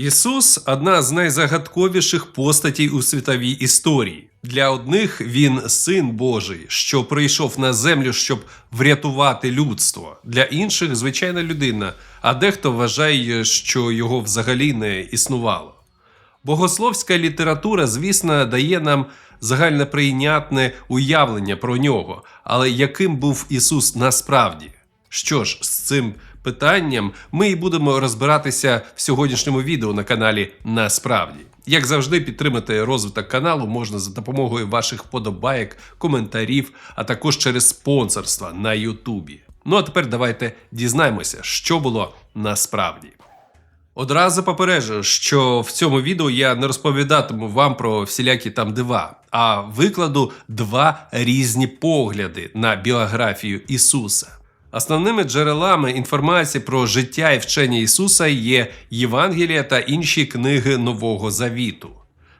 Ісус одна з найзагадковіших постатей у світовій історії. Для одних він син Божий, що прийшов на землю, щоб врятувати людство. Для інших звичайна людина, а дехто вважає, що його взагалі не існувало. Богословська література, звісно, дає нам загальноприйнятне уявлення про нього, але яким був Ісус насправді? Що ж, з цим питанням ми і будемо розбиратися в сьогоднішньому відео на каналі Насправді. Як завжди, підтримати розвиток каналу можна за допомогою ваших вподобайок, коментарів, а також через спонсорство на Ютубі. Ну а тепер давайте дізнаємося, що було насправді. Одразу попереджу, що в цьому відео я не розповідатиму вам про всілякі там дива, а викладу два різні погляди на біографію Ісуса. Основними джерелами інформації про життя і вчення Ісуса є Євангелія та інші книги Нового Завіту.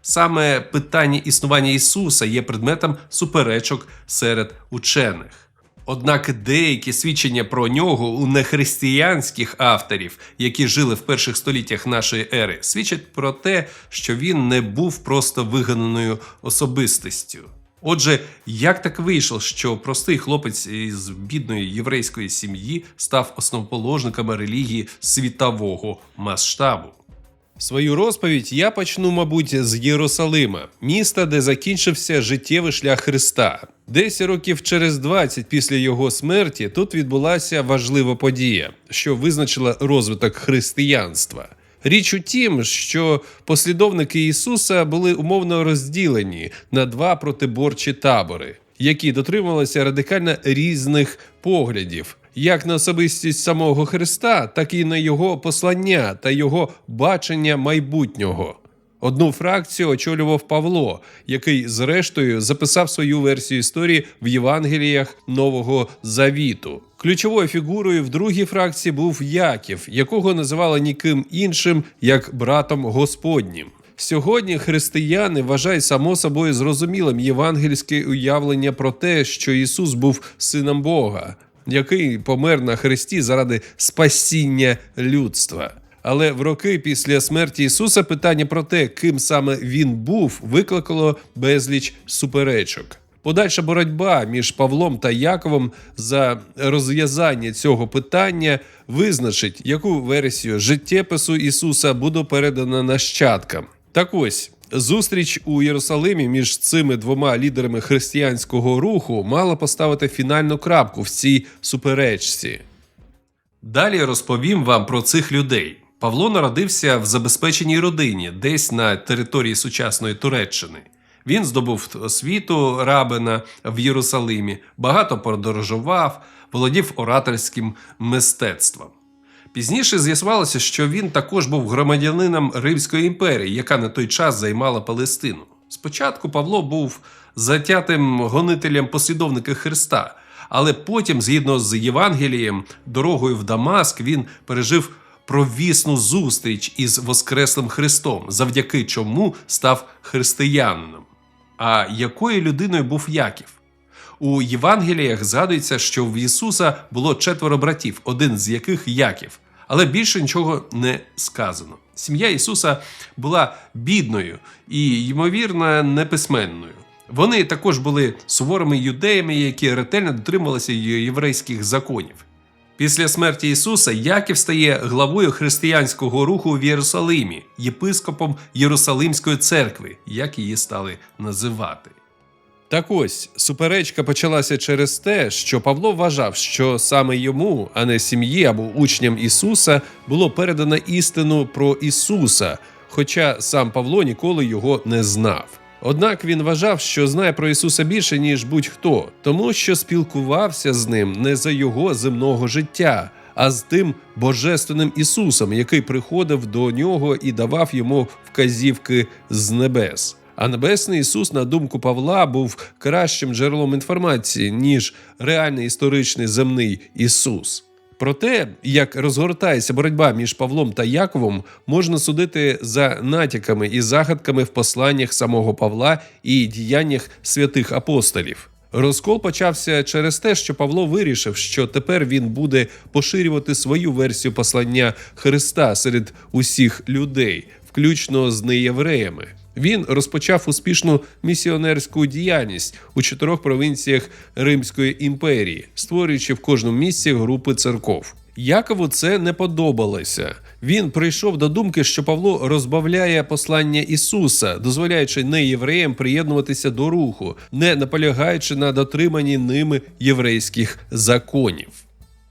Саме питання існування Ісуса є предметом суперечок серед учених. Однак деякі свідчення про нього у нехристиянських авторів, які жили в перших століттях нашої ери, свідчать про те, що він не був просто вигананою особистістю. Отже, як так вийшло, що простий хлопець із бідної єврейської сім'ї став основоположником релігії світового масштабу? Свою розповідь я почну, мабуть, з Єрусалима, міста, де закінчився життєвий шлях Христа. Десь років через 20 після його смерті тут відбулася важлива подія, що визначила розвиток християнства. Річ у тім, що послідовники Ісуса були умовно розділені на два протиборчі табори, які дотримувалися радикально різних поглядів, як на особистість самого Христа, так і на його послання та його бачення майбутнього. Одну фракцію очолював Павло, який, зрештою, записав свою версію історії в Євангеліях Нового Завіту. Ключовою фігурою в другій фракції був Яків, якого називали ніким іншим як братом Господнім. Сьогодні християни вважають само собою зрозумілим євангельське уявлення про те, що Ісус був сином Бога, який помер на хресті заради спасіння людства. Але в роки після смерті Ісуса питання про те, ким саме він був, викликало безліч суперечок. Подальша боротьба між Павлом та Яковом за розв'язання цього питання визначить, яку версію життєпису Ісуса буде передана нащадкам. Так ось. Зустріч у Єрусалимі між цими двома лідерами християнського руху мала поставити фінальну крапку в цій суперечці. Далі розповім вам про цих людей. Павло народився в забезпеченій родині, десь на території сучасної Туреччини. Він здобув освіту рабина в Єрусалимі, багато подорожував, володів ораторським мистецтвом. Пізніше з'ясувалося, що він також був громадянином Римської імперії, яка на той час займала Палестину. Спочатку Павло був затятим гонителем послідовника Христа, але потім, згідно з Євангелієм, дорогою в Дамаск він пережив провісну зустріч із Воскреслим Христом, завдяки чому став християнином. А якою людиною був Яків? У Євангеліях згадується, що в Ісуса було четверо братів, один з яких Яків, але більше нічого не сказано. Сім'я Ісуса була бідною і, ймовірно, неписьменною. Вони також були суворими юдеями, які ретельно дотримувалися єврейських законів. Після смерті Ісуса Яків стає главою християнського руху в Єрусалимі, єпископом Єрусалимської церкви, як її стали називати. Так ось суперечка почалася через те, що Павло вважав, що саме йому, а не сім'ї або учням Ісуса, було передано істину про Ісуса, хоча сам Павло ніколи його не знав. Однак він вважав, що знає про Ісуса більше, ніж будь-хто, тому що спілкувався з ним не за його земного життя, а з тим божественним Ісусом, який приходив до нього і давав йому вказівки з небес. А небесний Ісус, на думку Павла, був кращим джерелом інформації, ніж реальний історичний земний Ісус. Про те, як розгортається боротьба між Павлом та Яковом, можна судити за натяками і загадками в посланнях самого Павла і діяннях святих апостолів. Розкол почався через те, що Павло вирішив, що тепер він буде поширювати свою версію послання Христа серед усіх людей, включно з неєвреями. Він розпочав успішну місіонерську діяльність у чотирьох провінціях Римської імперії, створюючи в кожному місці групи церков. Якову це не подобалося. Він прийшов до думки, що Павло розбавляє послання Ісуса, дозволяючи неєвреям приєднуватися до руху, не наполягаючи на дотриманні ними єврейських законів.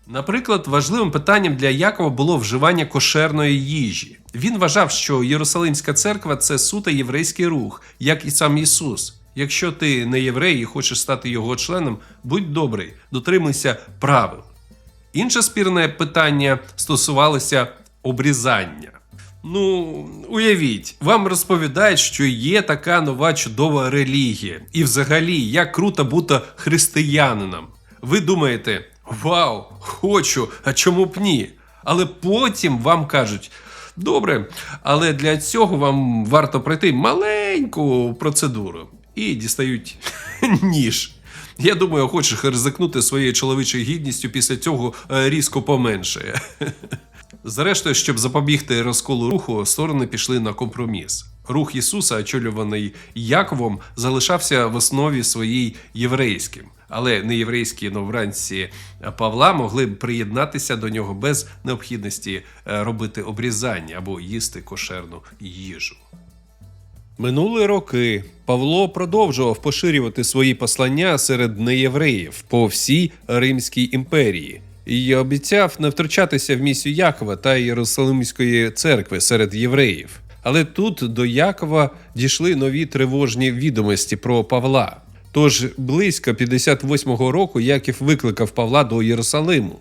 Наприклад, важливим питанням для Якова було вживання кошерної їжі. Він вважав, що Єрусалимська церква це суто єврейський рух, як і сам Ісус. Якщо ти не єврей і хочеш стати його членом, будь добрий, дотримуйся правил. Інше спірне питання стосувалося обрізання. Ну, уявіть, вам розповідають, що є така нова чудова релігія, і взагалі як круто бути християнином. Ви думаєте, вау, хочу, а чому б ні? Але потім вам кажуть: добре, але для цього вам варто пройти маленьку процедуру і дістають ніж. Я думаю, хочеш ризикнути своєю чоловічою гідністю після цього е, різко поменшає. Зрештою, щоб запобігти розколу руху, сторони пішли на компроміс. Рух Ісуса, очолюваний Яковом, залишався в основі своїй єврейським, але неєврейські новранці Павла могли б приєднатися до нього без необхідності е, робити обрізання або їсти кошерну їжу. Минули роки Павло продовжував поширювати свої послання серед неєвреїв по всій Римській імперії і обіцяв не втручатися в місію Якова та Єрусалимської церкви серед євреїв. Але тут до Якова дійшли нові тривожні відомості про Павла. Тож близько 58-го року Яків викликав Павла до Єрусалиму.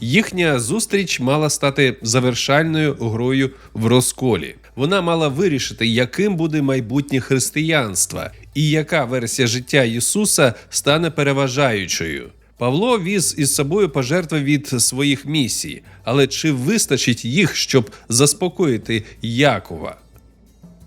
Їхня зустріч мала стати завершальною грою в розколі. Вона мала вирішити, яким буде майбутнє християнства і яка версія життя Ісуса стане переважаючою. Павло віз із собою пожертви від своїх місій, але чи вистачить їх, щоб заспокоїти Якова?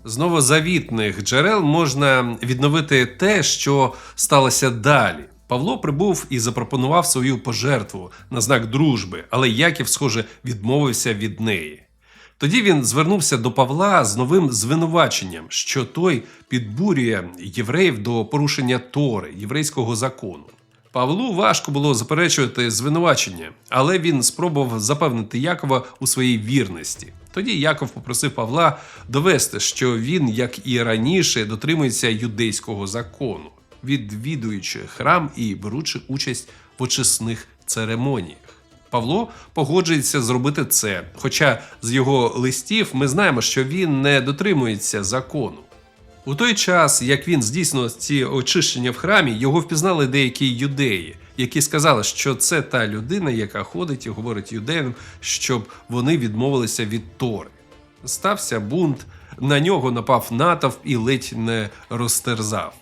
З новозавітних джерел можна відновити те, що сталося далі. Павло прибув і запропонував свою пожертву на знак дружби, але Яків, схоже, відмовився від неї. Тоді він звернувся до Павла з новим звинуваченням, що той підбурює євреїв до порушення Тори, єврейського закону. Павлу важко було заперечувати звинувачення, але він спробував запевнити Якова у своїй вірності. Тоді Яков попросив Павла довести, що він, як і раніше, дотримується юдейського закону, відвідуючи храм і беручи участь в очисних церемоніях. Павло погоджується зробити це. Хоча з його листів ми знаємо, що він не дотримується закону. У той час, як він здійснював ці очищення в храмі, його впізнали деякі юдеї, які сказали, що це та людина, яка ходить і говорить юдеям, щоб вони відмовилися від Тори. Стався бунт, на нього напав натовп і ледь не розтерзав.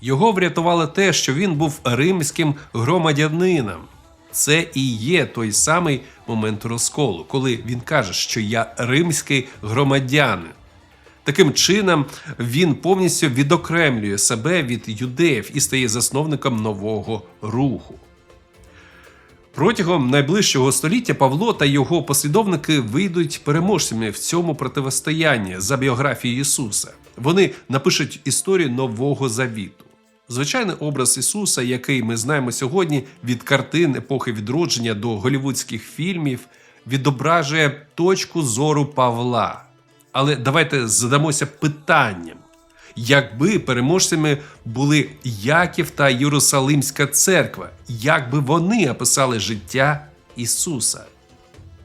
Його врятувало те, що він був римським громадянином. Це і є той самий момент розколу, коли він каже, що я римський громадянин. Таким чином, він повністю відокремлює себе від юдеїв і стає засновником нового руху. Протягом найближчого століття Павло та його послідовники вийдуть переможцями в цьому протистоянні за біографією Ісуса. Вони напишуть історію нового завіту. Звичайний образ Ісуса, який ми знаємо сьогодні від картин епохи відродження до голівудських фільмів, відображує точку зору Павла. Але давайте задамося питанням: якби переможцями були Яків та Єрусалимська церква, як би вони описали життя Ісуса?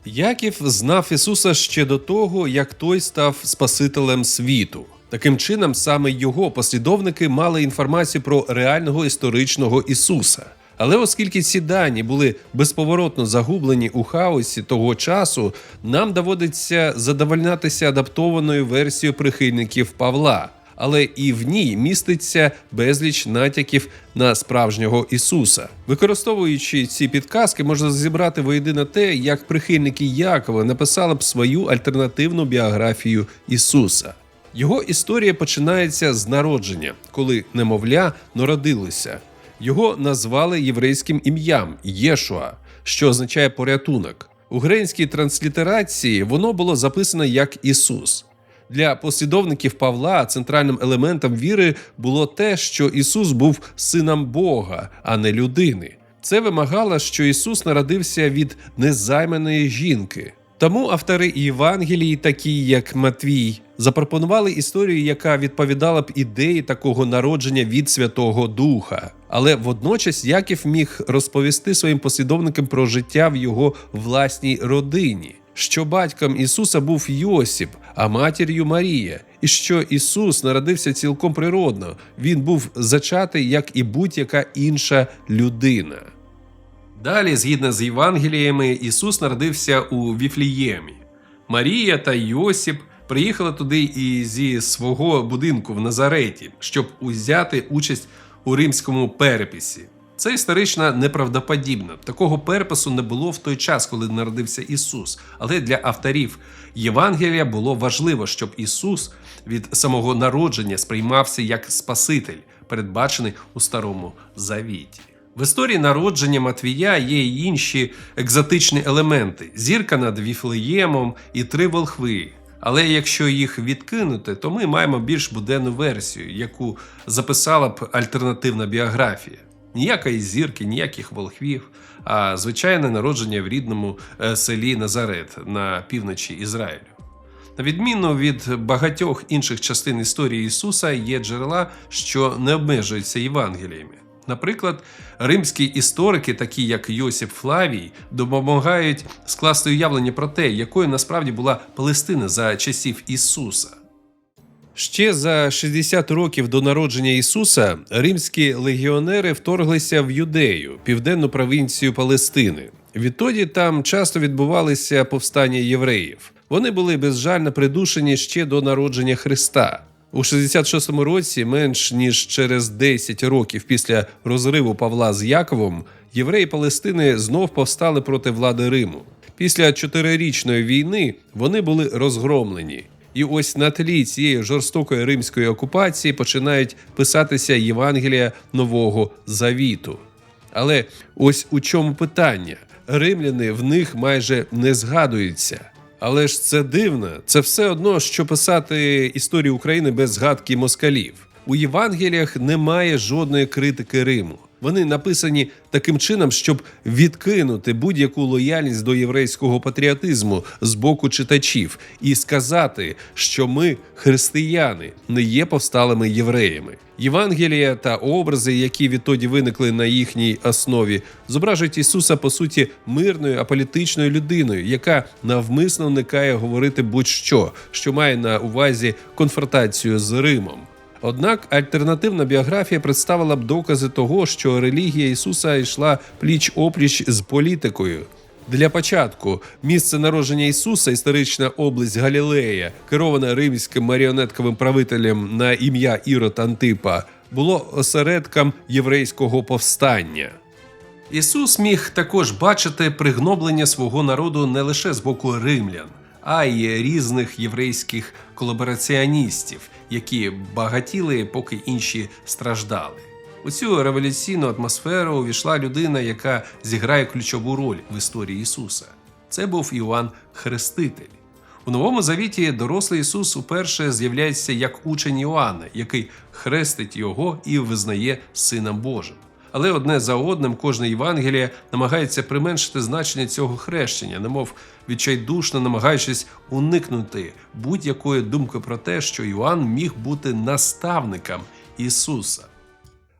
Яків знав Ісуса ще до того, як той став Спасителем світу. Таким чином, саме його послідовники мали інформацію про реального історичного Ісуса. Але оскільки ці дані були безповоротно загублені у хаосі того часу, нам доводиться задовольнятися адаптованою версією прихильників Павла. Але і в ній міститься безліч натяків на справжнього Ісуса. Використовуючи ці підказки, можна зібрати воєдино те, як прихильники Якова написали б свою альтернативну біографію Ісуса. Його історія починається з народження, коли немовля народилося. Його назвали єврейським ім'ям Єшуа, що означає порятунок. У грецькій транслітерації воно було записано як Ісус. Для послідовників Павла центральним елементом віри було те, що Ісус був сином Бога, а не людини. Це вимагало, що Ісус народився від незайманої жінки. Тому автори Євангелії, такі як Матвій, запропонували історію, яка відповідала б ідеї такого народження від Святого Духа. Але водночас Яків міг розповісти своїм послідовникам про життя в його власній родині, що батьком Ісуса був Йосип, а матір'ю Марія, і що Ісус народився цілком природно. Він був зачатий, як і будь-яка інша людина. Далі, згідно з Євангеліями, Ісус народився у Віфліємі. Марія та Йосип приїхали туди і зі свого будинку в Назареті, щоб узяти участь у римському переписі. Це історично неправдоподібно. Такого перепису не було в той час, коли народився Ісус. Але для авторів Євангелія було важливо, щоб Ісус від самого народження сприймався як Спаситель, передбачений у Старому Завіті. В історії народження Матвія є й інші екзотичні елементи: зірка над Віфлеємом і три волхви. Але якщо їх відкинути, то ми маємо більш буденну версію, яку записала б альтернативна біографія. Ніякої зірки, ніяких волхвів, а звичайне народження в рідному е, селі Назарет на півночі Ізраїлю. На відміну від багатьох інших частин історії Ісуса, є джерела, що не обмежуються Євангеліями. Наприклад, римські історики, такі як Йосип Флавій, допомагають скласти уявлення про те, якою насправді була Палестина за часів Ісуса. Ще за 60 років до народження Ісуса римські легіонери вторглися в Юдею, південну провінцію Палестини. Відтоді там часто відбувалися повстання євреїв. Вони були безжально придушені ще до народження Христа. У 66-му році, менш ніж через 10 років після розриву Павла з Яковом, євреї Палестини знов повстали проти влади Риму. Після чотирирічної війни вони були розгромлені. І ось на тлі цієї жорстокої римської окупації починають писатися Євангелія Нового Завіту. Але ось у чому питання: римляни в них майже не згадуються. Але ж це дивно. Це все одно, що писати історію України без згадки москалів. У Євангеліях немає жодної критики Риму. Вони написані таким чином, щоб відкинути будь-яку лояльність до єврейського патріотизму з боку читачів і сказати, що ми, християни, не є повсталими євреями. Євангелія та образи, які відтоді виникли на їхній основі, зображують Ісуса по суті мирною аполітичною людиною, яка навмисно уникає говорити будь-що, що має на увазі конфронтацію з Римом. Однак альтернативна біографія представила б докази того, що релігія Ісуса йшла пліч опліч з політикою. Для початку місце народження Ісуса, історична область Галілея, керована римським маріонетковим правителем на ім'я Ірод Антипа, було осередком єврейського повстання. Ісус міг також бачити пригноблення свого народу не лише з боку римлян, а й різних єврейських колабораціоністів, які багатіли, поки інші страждали. У цю революційну атмосферу увійшла людина, яка зіграє ключову роль в історії Ісуса. Це був Іоанн Хреститель. У новому завіті дорослий Ісус уперше з'являється як учень Іоанна, який хрестить його і визнає Сином Божим. Але одне за одним кожне Євангеліє намагається применшити значення цього хрещення, немов відчайдушно намагаючись уникнути будь-якої думки про те, що Іоанн міг бути наставником Ісуса.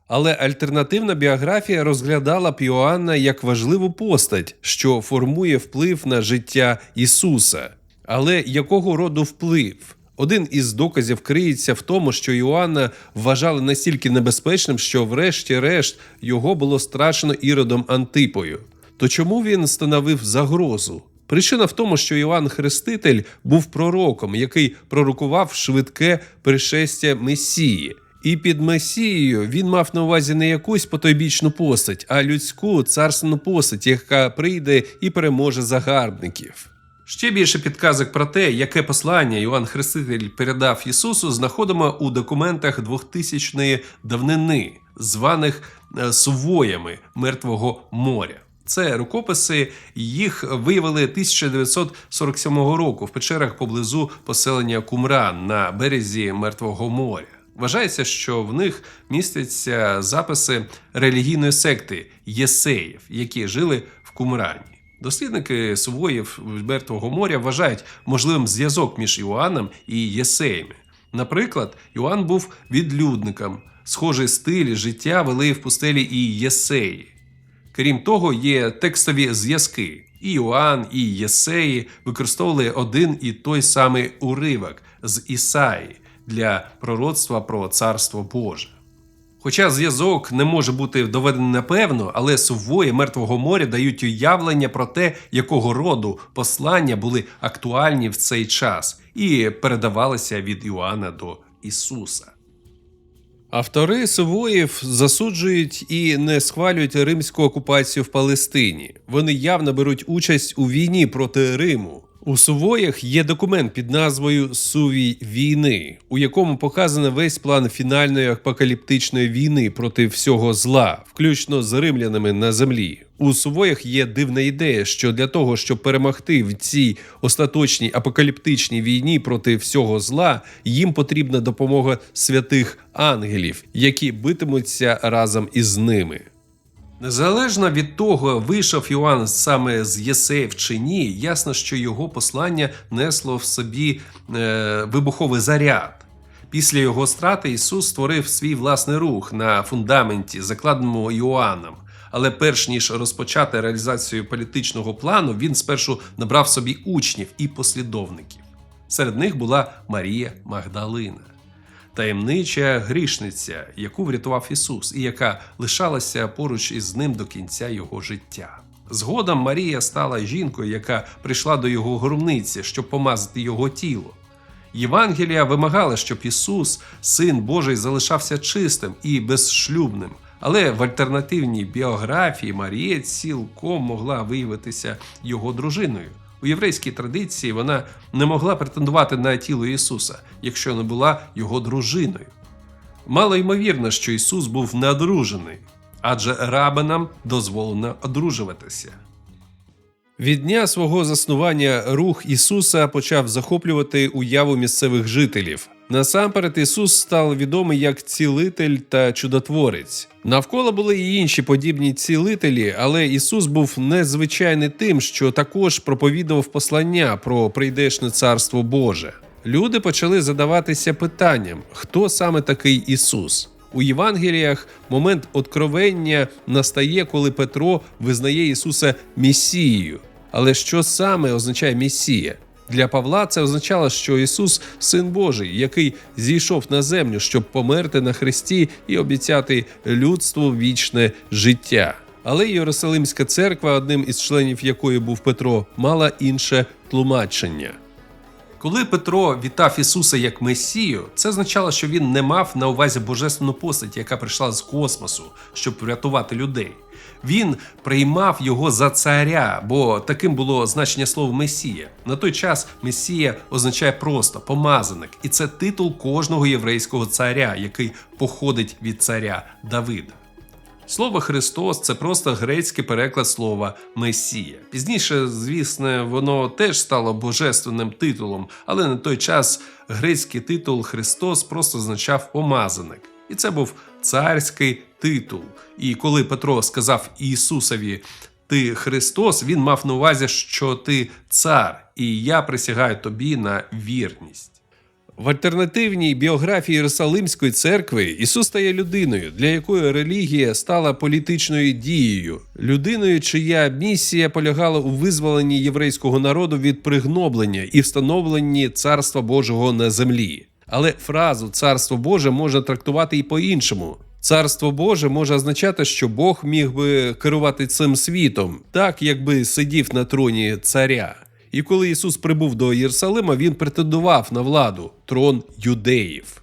Але альтернативна біографія розглядала б Іоанна як важливу постать, що формує вплив на життя Ісуса. Але якого роду вплив? Один із доказів криється в тому, що Іоанна вважали настільки небезпечним, що, врешті-решт, його було страшено іродом Антипою. То чому він становив загрозу? Причина в тому, що Іоанн Хреститель був пророком, який пророкував швидке пришестя Месії. І під Месією він мав на увазі не якусь потойбічну постать, а людську царственну постать, яка прийде і переможе загарбників. Ще більше підказок про те, яке послання Іоанн Хреститель передав Ісусу, знаходимо у документах 2000-ї давнини, званих е, сувоями Мертвого моря. Це рукописи, їх виявили 1947 року в печерах поблизу поселення Кумран на березі Мертвого моря. Вважається, що в них містяться записи релігійної секти Єсеїв, які жили в Кумрані. Дослідники сувоїв Мертвого моря вважають можливим зв'язок між Іоанном і Єсеями. Наприклад, Іоанн був відлюдником, схожий стиль життя вели в пустелі і Єсеї. Крім того, є текстові зв'язки. І Іоанн, і Єсеї використовували один і той самий уривок з Ісаї для пророцтва про царство Боже. Хоча зв'язок не може бути доведений напевно, але сувої Мертвого моря дають уявлення про те, якого роду послання були актуальні в цей час і передавалися від Іоанна до Ісуса. Автори Сувоїв засуджують і не схвалюють римську окупацію в Палестині. Вони явно беруть участь у війні проти Риму. У Сувоях є документ під назвою Сувій війни, у якому показано весь план фінальної апокаліптичної війни проти всього зла, включно з римлянами на землі. У Сувоях є дивна ідея, що для того, щоб перемогти в цій остаточній апокаліптичній війні проти всього зла, їм потрібна допомога святих ангелів, які битимуться разом із ними. Незалежно від того, вийшов Іоанн саме з Єсеїв чи ні, ясно, що його послання несло в собі е, вибуховий заряд. Після його страти Ісус створив свій власний рух на фундаменті, закладеному Іоанном. Але перш ніж розпочати реалізацію політичного плану, він спершу набрав собі учнів і послідовників. Серед них була Марія Магдалина таємнича грішниця, яку врятував Ісус, і яка лишалася поруч із ним до кінця його життя. Згодом Марія стала жінкою, яка прийшла до його гробниці, щоб помазати його тіло. Євангелія вимагала, щоб Ісус, Син Божий, залишався чистим і безшлюбним. Але в альтернативній біографії Марія цілком могла виявитися його дружиною. У єврейській традиції вона не могла претендувати на тіло Ісуса, якщо не була його дружиною. Мало ймовірно, що Ісус був надружений, адже рабинам дозволено одружуватися. Від дня свого заснування рух Ісуса почав захоплювати уяву місцевих жителів. Насамперед Ісус став відомий як цілитель та чудотворець. Навколо були і інші подібні цілителі, але Ісус був незвичайний тим, що також проповідував послання про прийдешне царство Боже. Люди почали задаватися питанням, хто саме такий Ісус. У Євангеліях момент откровення настає, коли Петро визнає Ісуса Месією. Але що саме означає Месія? Для Павла це означало, що Ісус Син Божий, який зійшов на землю, щоб померти на хресті і обіцяти людству вічне життя. Але Єрусалимська церква, одним із членів якої був Петро, мала інше тлумачення. Коли Петро вітав Ісуса як Месію, це означало, що він не мав на увазі божественну постать, яка прийшла з космосу, щоб врятувати людей. Він приймав його за царя, бо таким було значення слова Месія. На той час Месія означає просто помазаник, і це титул кожного єврейського царя, який походить від царя Давида. Слово Христос це просто грецький переклад слова Месія. Пізніше, звісно, воно теж стало божественним титулом, але на той час грецький титул Христос просто означав помазаник. І це був царський титул. І коли Петро сказав Ісусові Ти Христос, він мав на увазі, що ти цар, і я присягаю тобі на вірність. В альтернативній біографії Єрусалимської церкви Ісус стає людиною, для якої релігія стала політичною дією, людиною, чия місія полягала у визволенні єврейського народу від пригноблення і встановленні царства Божого на землі. Але фразу царство Боже можна трактувати і по-іншому. Царство Боже може означати, що Бог міг би керувати цим світом, так якби сидів на троні царя. І коли Ісус прибув до Єрусалима, він претендував на владу трон юдеїв.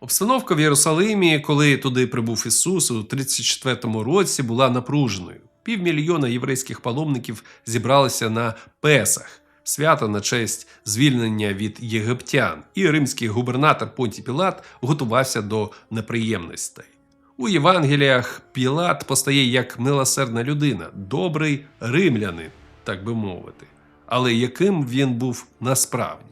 Обстановка в Єрусалимі, коли туди прибув Ісус у 34-му році, була напруженою. Півмільйона єврейських паломників зібралися на Песах, свято на честь звільнення від єгиптян, і римський губернатор Понтій Пілат готувався до неприємностей. У Євангеліях Пілат постає як милосердна людина, добрий римлянин, так би мовити. Але яким він був насправді?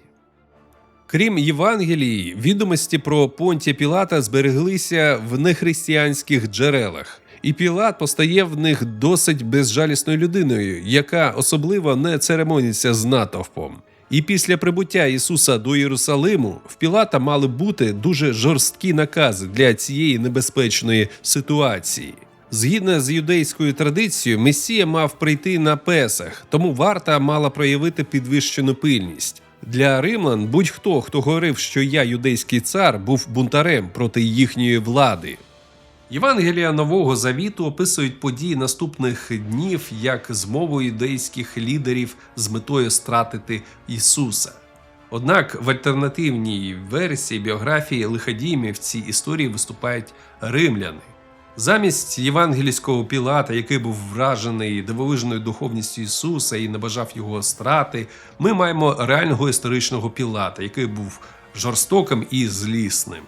Крім Євангелії, відомості про Понтія Пілата збереглися в нехристиянських джерелах, і Пілат постає в них досить безжалісною людиною, яка особливо не церемоніться з натовпом. І після прибуття Ісуса до Єрусалиму в Пілата мали бути дуже жорсткі накази для цієї небезпечної ситуації. Згідно з юдейською традицією, Месія мав прийти на Песах, тому варта мала проявити підвищену пильність. Для римлян будь-хто, хто говорив, що я юдейський цар, був бунтарем проти їхньої влади. Євангелія Нового Завіту описують події наступних днів як змову юдейських лідерів з метою стратити Ісуса. Однак в альтернативній версії біографії лиходіями в цій історії виступають римляни. Замість євангельського Пілата, який був вражений дивовижною духовністю Ісуса і не бажав його страти, ми маємо реального історичного Пілата, який був жорстоким і злісним.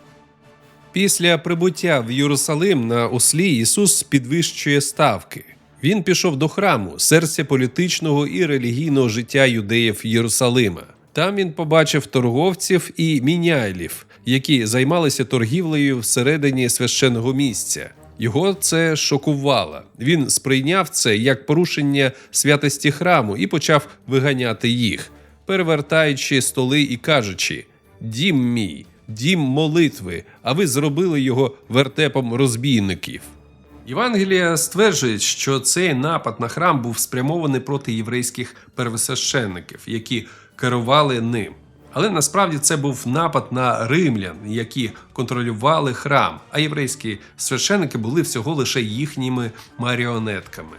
Після прибуття в Єрусалим на ослі Ісус підвищує ставки. Він пішов до храму, серця політичного і релігійного життя юдеїв Єрусалима. Там він побачив торговців і міняйлів, які займалися торгівлею всередині священного місця. Його це шокувало. Він сприйняв це як порушення святості храму і почав виганяти їх, перевертаючи столи і кажучи: Дім мій, дім молитви, а ви зробили його вертепом розбійників. Євангелія стверджують, що цей напад на храм був спрямований проти єврейських первосвященників, які керували ним. Але насправді це був напад на римлян, які контролювали храм, а єврейські священники були всього лише їхніми маріонетками.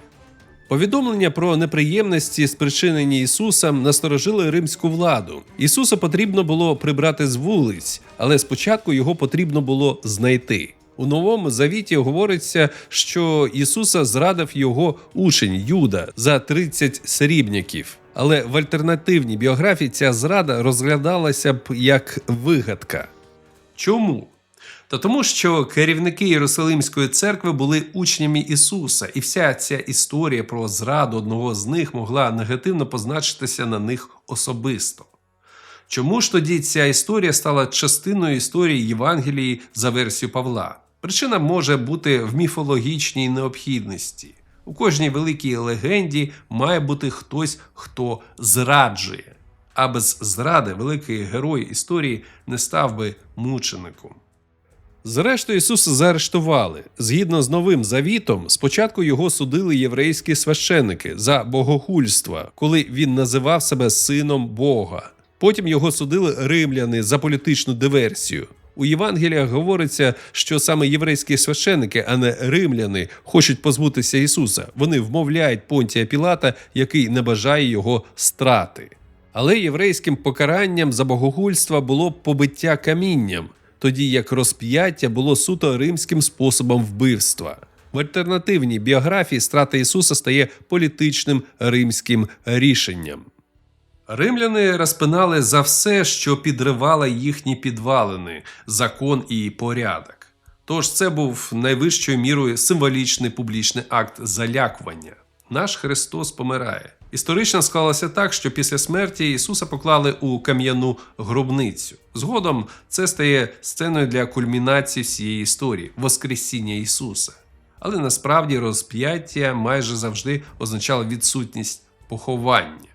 Повідомлення про неприємності, спричинені Ісусом, насторожили римську владу. Ісуса потрібно було прибрати з вулиць, але спочатку його потрібно було знайти. У новому завіті говориться, що Ісуса зрадив його учень Юда за 30 срібняків. Але в альтернативній біографії ця зрада розглядалася б як вигадка. Чому? Та тому, що керівники Єрусалимської церкви були учнями Ісуса, і вся ця історія про зраду одного з них могла негативно позначитися на них особисто. Чому ж тоді ця історія стала частиною історії Євангелії за версією Павла? Причина може бути в міфологічній необхідності. У кожній великій легенді має бути хтось, хто зраджує. А без зради великий герой історії не став би мучеником. Зрештою, Ісуса заарештували. Згідно з новим завітом, спочатку його судили єврейські священники за богохульство, коли він називав себе сином Бога. Потім його судили римляни за політичну диверсію. У Євангеліях говориться, що саме єврейські священики, а не римляни, хочуть позбутися Ісуса. Вони вмовляють Понтія Пілата, який не бажає його страти. Але єврейським покаранням за богохульство було побиття камінням, тоді як розп'яття було суто римським способом вбивства. В альтернативній біографії страта Ісуса стає політичним римським рішенням. Римляни розпинали за все, що підривало їхні підвалини, закон і порядок. Тож це був найвищою мірою символічний публічний акт залякування. Наш Христос помирає. Історично склалося так, що після смерті Ісуса поклали у кам'яну гробницю. Згодом це стає сценою для кульмінації всієї історії Воскресіння Ісуса. Але насправді розп'яття майже завжди означало відсутність поховання.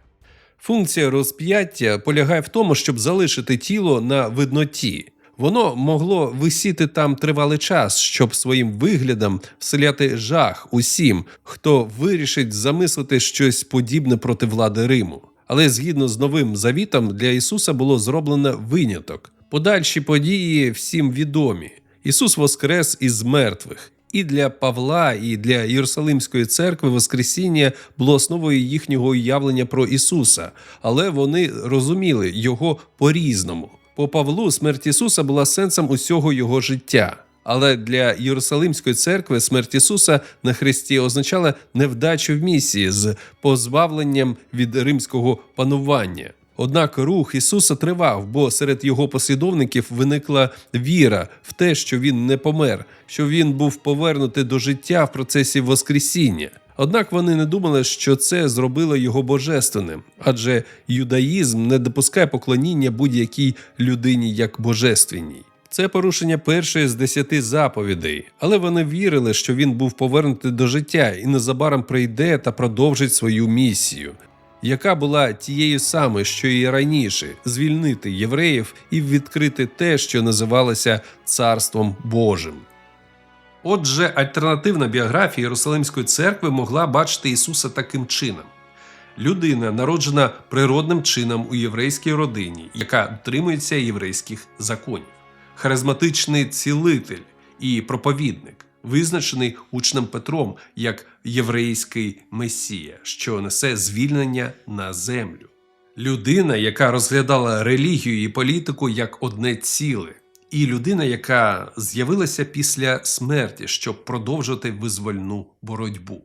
Функція розп'яття полягає в тому, щоб залишити тіло на видноті. Воно могло висіти там тривалий час, щоб своїм виглядом вселяти жах усім, хто вирішить замислити щось подібне проти влади Риму. Але згідно з новим завітом для Ісуса було зроблено виняток. Подальші події всім відомі. Ісус воскрес із мертвих. І для Павла, і для Єрусалимської церкви Воскресіння було основою їхнього уявлення про Ісуса, але вони розуміли його по-різному. По Павлу смерть Ісуса була сенсом усього його життя. Але для Єрусалимської церкви смерть Ісуса на Христі означала невдачу в місії з позбавленням від римського панування. Однак рух Ісуса тривав, бо серед його послідовників виникла віра в те, що він не помер, що він був повернутий до життя в процесі Воскресіння. Однак вони не думали, що це зробило його божественним, адже юдаїзм не допускає поклоніння будь-якій людині як божественній. Це порушення першої з десяти заповідей, але вони вірили, що він був повернутий до життя і незабаром прийде та продовжить свою місію, яка була тією самою, що і раніше звільнити євреїв і відкрити те, що називалося Царством Божим. Отже, альтернативна біографія Єрусалимської церкви могла бачити Ісуса таким чином. Людина, народжена природним чином у єврейській родині, яка дотримується єврейських законів, харизматичний цілитель і проповідник, визначений учнем Петром як єврейський месія, що несе звільнення на землю. Людина, яка розглядала релігію і політику як одне ціле, і людина, яка з'явилася після смерті, щоб продовжувати визвольну боротьбу.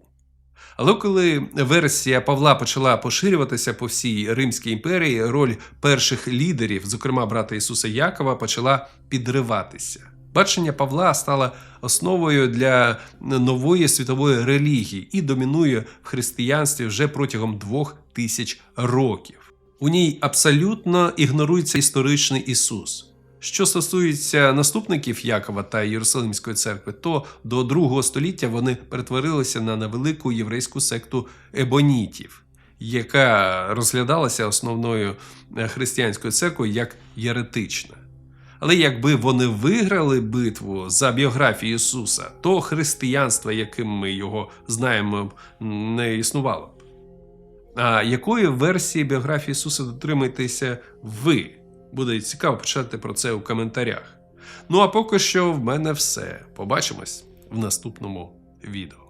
Але коли версія Павла почала поширюватися по всій Римській імперії, роль перших лідерів, зокрема брата Ісуса Якова, почала підриватися. Бачення Павла стало основою для нової світової релігії і домінує в християнстві вже протягом двох тисяч років. У ній абсолютно ігнорується історичний Ісус. Що стосується наступників Якова та Єрусалимської церкви, то до другого століття вони перетворилися на невелику єврейську секту ебонітів, яка розглядалася основною е, християнською церквою як єретична. Але якби вони виграли битву за біографію Ісуса, то християнство, яким ми його знаємо, не існувало. А якої версії біографії Ісуса дотримуєтеся ви? Буде цікаво почати про це у коментарях. Ну а поки що в мене все. Побачимось в наступному відео.